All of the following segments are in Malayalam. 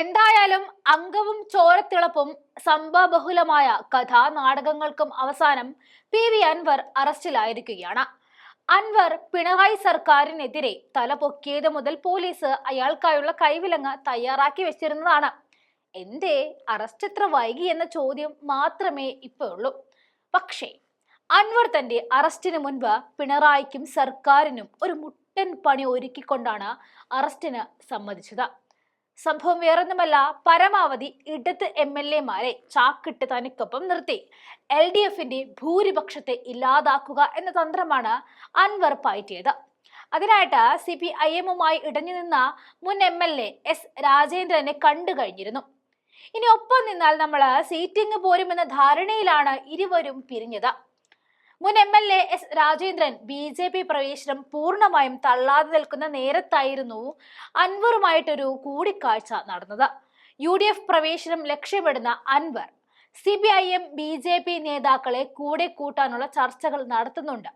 എന്തായാലും അംഗവും ചോരത്തിളപ്പും സംഭവബഹുലമായ കഥാ നാടകങ്ങൾക്കും അവസാനം പി വി അൻവർ അറസ്റ്റിലായിരിക്കുകയാണ്. അൻവർ പിണറായി സർക്കാരിനെതിരെ തല പൊക്കിയത് മുതൽ പോലീസ് അയാൾക്കായുള്ള കൈവിലങ്ങ് തയ്യാറാക്കി വെച്ചിരുന്നതാണ്. എന്തേ അറസ്റ്റ് ഇത്ര വൈകി എന്ന ചോദ്യം മാത്രമേ ഇപ്പോഴുള്ളൂ. പക്ഷേ അൻവർ തന്റെ അറസ്റ്റിന് മുൻപ് പിണറായിക്കും സർക്കാരിനും ഒരു മുട്ടൻ പണി ഒരുക്കിക്കൊണ്ടാണ് അറസ്റ്റിന് സമ്മതിച്ചത്. സംഭവം വേറൊന്നുമല്ല പരമാവധി ഇടത് എം എൽ എമാരെ ചാക്കിട്ട് തനിക്കൊപ്പം നിർത്തി. എൽ ഡി എഫിന്റെ ഭൂരിപക്ഷത്തെ ഇല്ലാതാക്കുക എന്ന തന്ത്രമാണ് അൻവർ പായറ്റിയത് അതിനായിട്ട് സി പി ഐ എമ്മുമായി ഇടഞ്ഞു നിന്ന മുൻ എം എൽ എ എസ് രാജേന്ദ്രനെ കണ്ടു കഴിഞ്ഞിരുന്നു. ഇനി ഒപ്പം നിന്നാൽ നമ്മൾ സീറ്റിംഗ് പോരുമെന്ന ധാരണയിലാണ് ഇരുവരും പിരിഞ്ഞത്. മുൻ M L A S Rajendran B J P പ്രവേശനം പൂർണമായും തള്ളാതെ നിൽക്കുന്ന നേരത്തായിരുന്നു അൻവറുമായിട്ടൊരു കൂടിക്കാഴ്ച നടന്നത്. യു ഡി എഫ് പ്രവേശനം ലക്ഷ്യമിടുന്ന Anvar C P I M B J P നേതാക്കളെ കൂടെ കൂട്ടാനുള്ള ചർച്ചകൾ നടത്തുന്നുണ്ട്.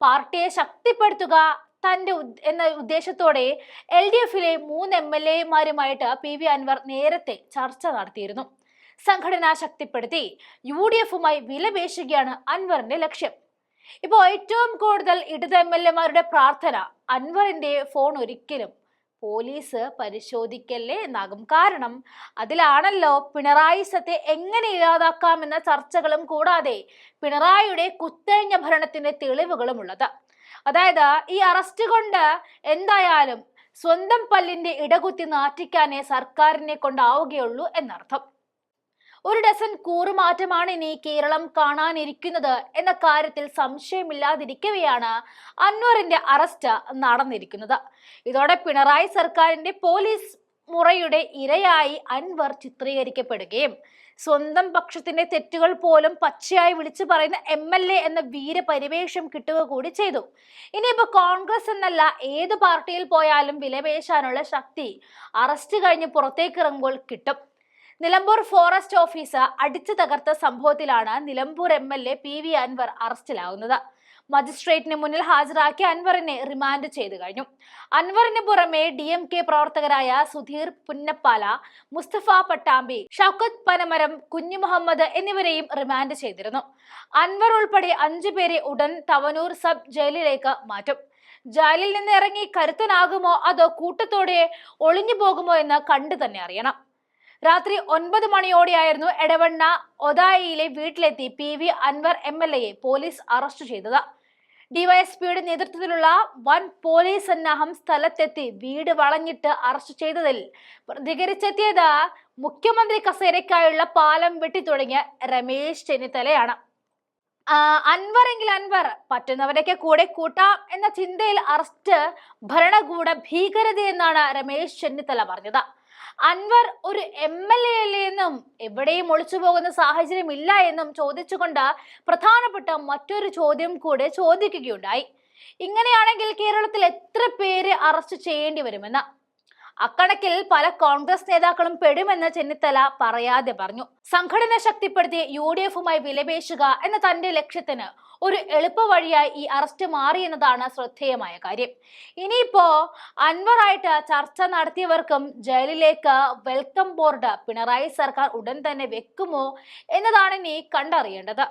പാർട്ടിയെ ശക്തിപ്പെടുത്തുക തന്റെ എന്ന ഉദ്ദേശത്തോടെ എൽ ഡി എഫിലെ മൂന്ന് എം എൽ എമാരുമായിട്ട് പി വി അൻവർ നേരത്തെ ചർച്ച നടത്തിയിരുന്നു. സംഘടന ശക്തിപ്പെടുത്തി യു ഡി എഫുമായി വിലപേശുകയാണ് അൻവറിന്റെ ലക്ഷ്യം. ഇപ്പോൾ ഏറ്റവും കൂടുതൽ ഇടത് എം എൽ എമാരുടെ പ്രാർത്ഥന അൻവറിന്റെ ഫോൺ ഒരിക്കലും പോലീസ് പരിശോധിക്കല്ലേ എന്നാകും കാരണം അതിലാണല്ലോ പിണറായി സത്തെ എങ്ങനെ ഇല്ലാതാക്കാമെന്ന ചർച്ചകളും കൂടാതെ പിണറായിയുടെ കുത്തഴിഞ്ഞ ഭരണത്തിന്റെ തെളിവുകളും ഉള്ളത് അതായത് ഈ അറസ്റ്റ് കൊണ്ട് എന്തായാലും സ്വന്തം പല്ലിന്റെ ഇടകുത്തി നാറ്റിക്കാനേ സർക്കാരിനെ കൊണ്ടാവുകയുള്ളൂ എന്നർത്ഥം. ഒരു ഡസൻ കൂറുമാറ്റമാണ് ഇനി കേരളം കാണാനിരിക്കുന്നത് എന്ന കാര്യത്തിൽ സംശയമില്ലാതിരിക്കവെയാണ് അൻവറിന്റെ അറസ്റ്റ് നടന്നിരിക്കുന്നത്. ഇതോടെ പിണറായി സർക്കാരിന്റെ പോലീസ് മുറയുടെ ഇരയായി അൻവർ ചിത്രീകരിക്കപ്പെടുകയും സ്വന്തം പക്ഷത്തിന്റെ തെറ്റുകൾ പോലും പച്ചയായി വിളിച്ചു പറയുന്ന എം എൽ എ എന്ന വീരപരിവേഷം കിട്ടുക കൂടി ചെയ്തു. ഇനിയിപ്പോ കോൺഗ്രസ് എന്നല്ല ഏത് പാർട്ടിയിൽ പോയാലും വിലപേശാനുള്ള ശക്തി അറസ്റ്റ് കഴിഞ്ഞ് പുറത്തേക്ക് ഇറങ്ങുമ്പോൾ കിട്ടും. നിലമ്പൂർ ഫോറസ്റ്റ് ഓഫീസ് അടിച്ചു തകർത്ത സംഭവത്തിലാണ് Nilambur M L A P V Anvar അറസ്റ്റിലാവുന്നത്. മജിസ്ട്രേറ്റിന് മുന്നിൽ ഹാജരാക്കി അൻവറിനെ റിമാൻഡ് ചെയ്തു കഴിഞ്ഞു. അൻവറിന് പുറമെ ഡി എം കെ പ്രവർത്തകരായ സുധീർ പുന്നപ്പാല മുസ്തഫ പട്ടാമ്പി ഷൗക്കത്ത് പനമരം കുഞ്ഞു മുഹമ്മദ് എന്നിവരെയും റിമാൻഡ് ചെയ്തിരുന്നു. അൻവർ ഉൾപ്പെടെ അഞ്ചു പേരെ ഉടൻ തവനൂർ സബ് ജയിലിലേക്ക് മാറ്റും. ജയിലിൽ നിന്ന് ഇറങ്ങി കരുത്തനാകുമോ അതോ കൂട്ടത്തോടെ ഒളിഞ്ഞു പോകുമോ എന്ന് കണ്ടു തന്നെ അറിയണം. രാത്രി ഒൻപത് മണിയോടെയായിരുന്നു എടവണ്ണ ഒതായിയിലെ വീട്ടിലെത്തി P V Anvar M L എയെ police arrest ചെയ്തത്. ഡിവൈഎസ്പിയുടെ നേതൃത്വത്തിലുള്ള വൻ പോലീസ് സന്നാഹം സ്ഥലത്തെത്തി വീട് വളഞ്ഞിട്ട് അറസ്റ്റ് ചെയ്തതിൽ പ്രതികരിച്ചെത്തിയത് മുഖ്യമന്ത്രി കസേരയ്ക്കായുള്ള പാലം വെട്ടി തുടങ്ങിയ രമേശ് ചെന്നിത്തലയാണ്. അൻവറെങ്കിൽ അൻവർ പറ്റുന്നവരൊക്കെ കൂടെ കൂട്ടാം എന്ന ചിന്തയിൽ അറസ്റ്റ് ഭരണകൂട ഭീകരതയെന്നാണ് രമേശ് ചെന്നിത്തല പറഞ്ഞത്. അൻവർ ഒരു എം എൽ എ അല്ലേ എന്നും എവിടെയും ഒളിച്ചു പോകുന്ന സാഹചര്യം ഇല്ല എന്നും ചോദിച്ചുകൊണ്ട് പ്രധാനപ്പെട്ട മറ്റൊരു ചോദ്യം കൂടെ ചോദിക്കുകയുണ്ടായി. ഇങ്ങനെയാണെങ്കിൽ കേരളത്തിൽ എത്ര പേര് അറസ്റ്റ് ചെയ്യേണ്ടി വരുമെന്ന്? അക്കണക്കിൽ പല കോൺഗ്രസ് നേതാക്കളും പെടുമെന്ന് ചെന്നിത്തല പറയാതെ പറഞ്ഞു. സംഘടന ശക്തിപ്പെടുത്തി യു ഡി എഫുമായി വിലപേശുക എന്ന തന്റെ ലക്ഷ്യത്തിന് ഒരു എളുപ്പ വഴിയായി ഈ അറസ്റ്റ് മാറി എന്നതാണ് ശ്രദ്ധേയമായ കാര്യം. ഇനിയിപ്പോ അൻവറായിട്ട് ചർച്ച നടത്തിയവർക്കും ജയിലിലേക്ക് വെൽക്കം ബോർഡ് പിണറായി സർക്കാർ ഉടൻ തന്നെ വെക്കുമോ എന്നതാണ് ഇനി കണ്ടറിയേണ്ടത്.